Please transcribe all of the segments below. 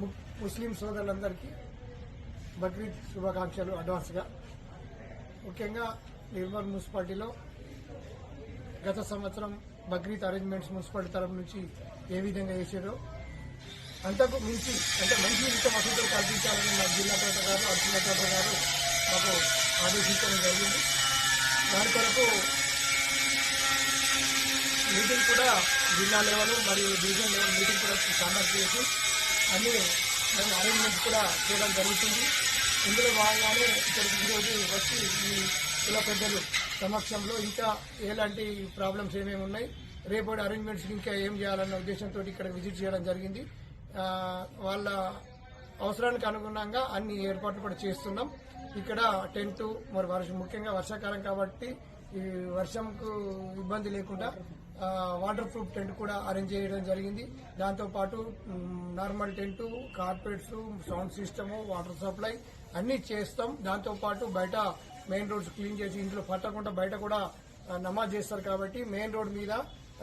ము- ముస్లిం సోదరులందరికీ బక్రీద్ శుభాకాంక్షలు అడ్వాన్స్గా. ముఖ్యంగా నిర్మల్ మున్సిపాలిటీలో గత సంవత్సరం బక్రీద్ అరేంజ్మెంట్స్ మున్సిపాలిటీ తరఫు నుంచి ఏ విధంగా చేశారో అంతకు మించి అంటే మంచి ఇంత వసతులు కల్పించాలని మా జిల్లా కలెక్టర్ గారు అర్చన కలెక్టర్ గారు మాకు ఆదేశించడం జరిగింది. దాని కొరకు మీటింగ్ కూడా జిల్లా లెవెల్ మరియు డివిజన్ లెవెల్ మీటింగ్ కూడా కండక్ట్ చేసి అన్ని మేము అరేంజ్మెంట్స్ కూడా చేయడం జరుగుతుంది. ఇందులో భాగంగానే ఇక్కడికి ఈరోజు వచ్చి ఈ కుల పెద్దలు సమక్షంలో ఇంకా ఎలాంటి ప్రాబ్లమ్స్ ఏమేమి ఉన్నాయి రేపటి అరేంజ్మెంట్స్ ఇంకా ఏం చేయాలన్న ఉద్దేశంతో ఇక్కడ విజిట్ చేయడం జరిగింది. వాళ్ళ అవసరానికి అనుగుణంగా అన్ని ఏర్పాట్లు కూడా చేస్తున్నాం. ఇక్కడ టెంట్ మరి వర్షం ముఖ్యంగా వర్షాకాలం కాబట్టి ఈ వర్షంకు ఇబ్బంది లేకుండా వాటర్ ప్రూఫ్ టెంట్ కూడా అరేంజ్ చేయడం జరిగింది. దాంతోపాటు normal tent carpets sound system water supply అన్ని చేస్తాం. దాంతోపాటు బయట మెయిన్ రోడ్స్ క్లీన్ చేసి ఇంట్లో పట్టకుండా బయట కూడా నమాజ్ చేస్తారు కాబట్టి మెయిన్ రోడ్ మీద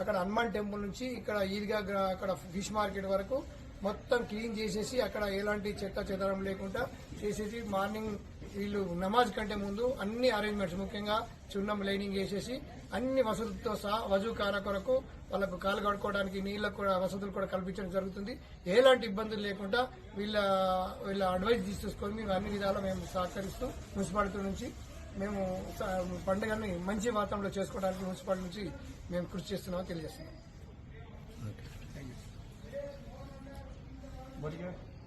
అక్కడ హనుమాన్ టెంపుల్ నుంచి ఇక్కడ ఈద్గా అక్కడ ఫిష్ మార్కెట్ వరకు మొత్తం క్లీన్ చేసేసి అక్కడ ఎలాంటి చెత్త చెదరం లేకుండా చేసేసి మార్నింగ్ వీళ్ళు నమాజ్ కంటే ముందు అన్ని అరేంజ్మెంట్స్ ముఖ్యంగా చున్నం లైనింగ్ వేసేసి అన్ని వసతులతో సహా వజూకార కొరకు వాళ్ళకు కాలు కడుక్కోవడానికి నీళ్ళకు కూడా వసతులు కూడా కల్పించడం జరుగుతుంది. ఎలాంటి ఇబ్బందులు లేకుండా వీళ్ళ వీళ్ళ అడ్వైస్ తీసుకొని మేము అన్ని విధాలు మేము సహకరిస్తూ మున్సిపాలిటీ నుంచి మేము పండుగని మంచి వాతావరణంలో చేసుకోవడానికి మున్సిపాలిటీ నుంచి మేము కృషి చేస్తున్నామని తెలియజేస్తున్నాం. What do you?